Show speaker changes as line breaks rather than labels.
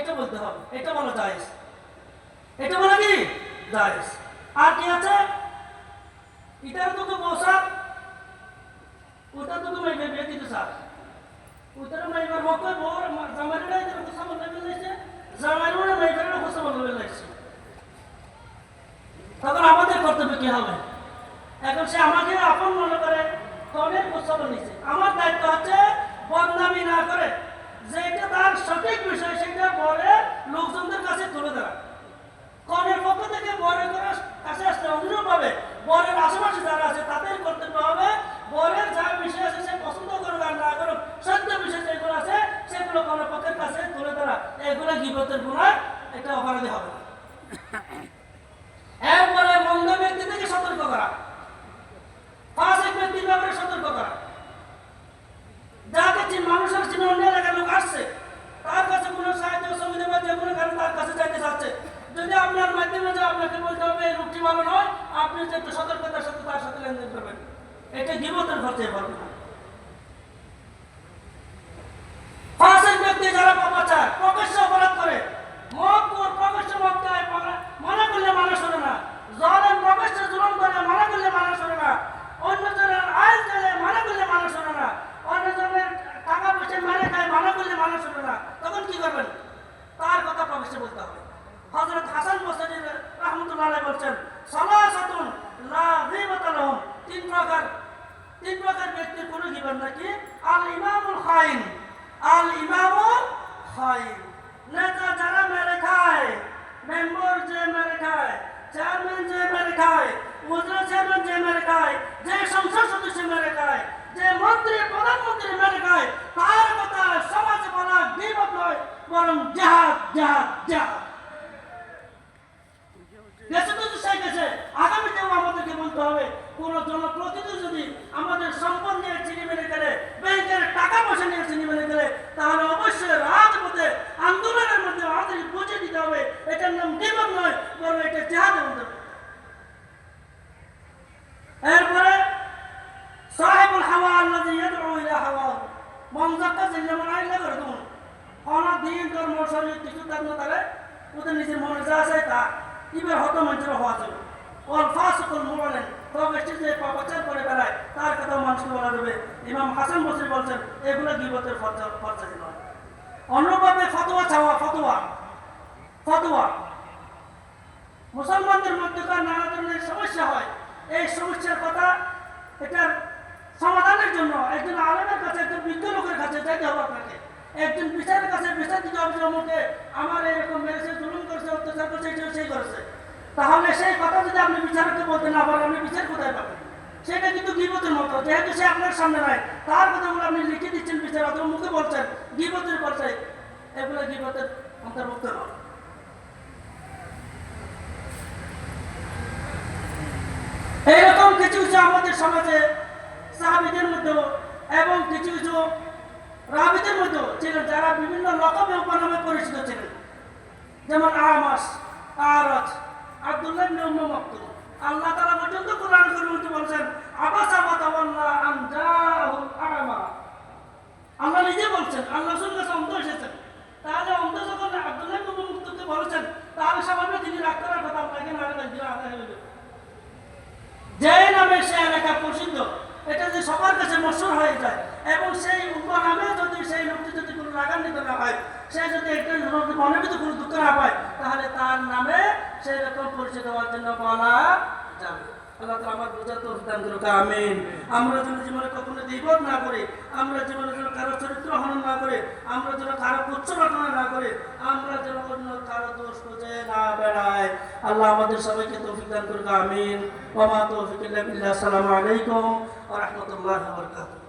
এটা বলতে হবে। এটা বলা জায়েজ এটা বলা কি? জায়েজ আর কি আছে? এটার তো বসার ওটা তো তুমি ভেবে দিতে স্যার। বলেছে জামারি আমাদের কর্তব্য কি হবে? এখন আমাকে আপন মনে করে, তবে প্রস্তাবন নিচ্ছে আমার দায়িত্ব হচ্ছে বদনামি না করে, যে এটা তার সঠিক বিষয় সেটা লোকজনদের কাছে তুলে ধরা কনের পক্ষ থেকে বরের কাছে আসতে অনুরোধ পাবে, বরের আশেপাশে যারা আছে তাদের কর্তব্য হবে বরের যা বিষয় আছে সে পছন্দ করুক আর না করুক, সত্য বিষয় যেগুলো আছে সেগুলো কনের পক্ষের কাছে তুলে ধরা এগুলো গিবতের গুণায় এটা অপরাধী হবে না এরপরে মন্দ ব্যক্তি থেকে সতর্ক করা ফাসিক ব্যক্তির ব্যাপারে সতর্ক করা যাকে চিন মানুষের চিন অন্য এলাকার লোক আসছে তার কাছে কোনো সাহায্য সুবিধা বা যে কোনো কারণে তার কাছে যাইতে চাচ্ছে যদি আপনার মাধ্যমে যে আপনাকে বলতে হবে এই রূপটি ভালো নয় আপনি যে সতর্কতার সাথে তার সাথে লেনদেন করবেন। এটা গিবতের খরচে পারবে না। শোনে না। জলের প্রকাশ্য জুলুম করে মানা করলে মানা শোনে না। অন্য জনের আইন টাকা পয়সা মারে খায় মানা করলে মানা শোনে না। তখন কি করবেন? তার কথা প্রকাশ্যে বলতে হবে। হযরত হাসান বসরি রাহমাতুল্লাহ বলছেন খাইন নেতা যারা মেরে খায়, মেম্বার যে মেরে খায়, চেয়ারম্যান যে মেরে খায় মুদ্রা চেয়ারম্যান যে মেরে খায়, যে সংসদ সদস্য মেরে খায়, যে মন্ত্রী, প্রধানমন্ত্রী মেরে খায়, তার কথা সমাজে বলা গিবত নয়, বরং জাহাদ জাহাদ জাহাদ। দেশে তো সেই গেছে আগামীতেও আমাদেরকে বলতে হবে, কোন জনপ্রতিনিধি যদি আমাদের সম্পদ নিয়ে চিনি মেরে গেলে ব্যাংকের টাকা পয়সা নিয়ে চিনি মেরে গেলে তাহলে অবশ্যই রাজপথে আন্দোলনের মধ্যে আমাদের বুঝে দিতে হবে এটার নাম জীবন নয় বরং এটা জেহাদের মধ্যে এরপরে তোর কথা বলা যাবে। ইমাম হাসান বসরি বলছেন, এগুলো গিবতের ফরজা নয়। অন্যভাবে ফতোয়া চাওয়া, ফতোয়া। ফতোয়া। মুসলমানদের মধ্যকার নানা ধরনের সমস্যা হয়। এই সমস্যার কথা এটার সমাধানের জন্য একজন আলেমের কাছে, একজন বিজ্ঞ লোকের কাছে যাইতে হবে আপনাকে। একজন বিচারের কাছে বিচার দিতে হবে যে, অমুকে আমার এরকম মেরেছে, জুলুম করছে, অত্যাচার করছে, এই সেই করেছে। তাহলে সেই কথা যদি আপনি বিচারককে বলতে না পারেন, আপনি বিচার কোথায় পাবেন? সেটা কিন্তু গিবতের মতো, যেহেতু সে আপনার সামনে নাই, তার কথাগুলো আপনি লিখে দিচ্ছেন বিচার, অথবা মুখে বলছেন, গিবতের পর্যায়ে। এগুলো গিবতের অন্তর্ভুক্ত নয়। এইরকম কিছু কিছু আমাদের সমাজে। সাহাবিদের মধ্যেও এবং কিছু কিছু রাবিদের মধ্যেও ছিলেন, যারা বিভিন্ন লকবে উপনামে পরিচিত ছিলেন। যেমন আমাস আরজ, আব্দুল্লাহ আল্লাহ তাআলা পর্যন্ত কোরআন করিমে বলছেন, আবাসা আল্লাহ নিজে বলছেন, আল্লাহ কাছে অন্ধ এসেছেন। তাহলে অন্ধ যখন আব্দুল্লাহ মাকতুমকে বলেছেন, তাহলে সামান্য তিনি রাগ করার কথা আপনাকে না দিলে যে নামে সে এলাকা প্রসিদ্ধ। সবার কাছে মশহুর হয়ে যায়। এবং সেই উপনামে যদি সেই লোকটি যদি কোনো রাগান্বিত না হয়, সে যদি একটা ভিতরে কোনো দুঃখ না পায়, তাহলে তার নামে সেই রকম পরিচয় দেওয়ার জন্য বলা যাবে। আমার যেন যেন কারও চরিত্র হনন না করে, আমরা যেন কারও উচ্চ ঘটনা না করে, আমরা যেন আল্লাহ আমাদের সবাইকে তৌফিক দান করুক আমিন ওয়া মা তৌফিক ইল্লা বিল্লাহ আসসালামু আলাইকুম ওয়া রাহমাতুল্লাহি ওয়া বারাকাতুহু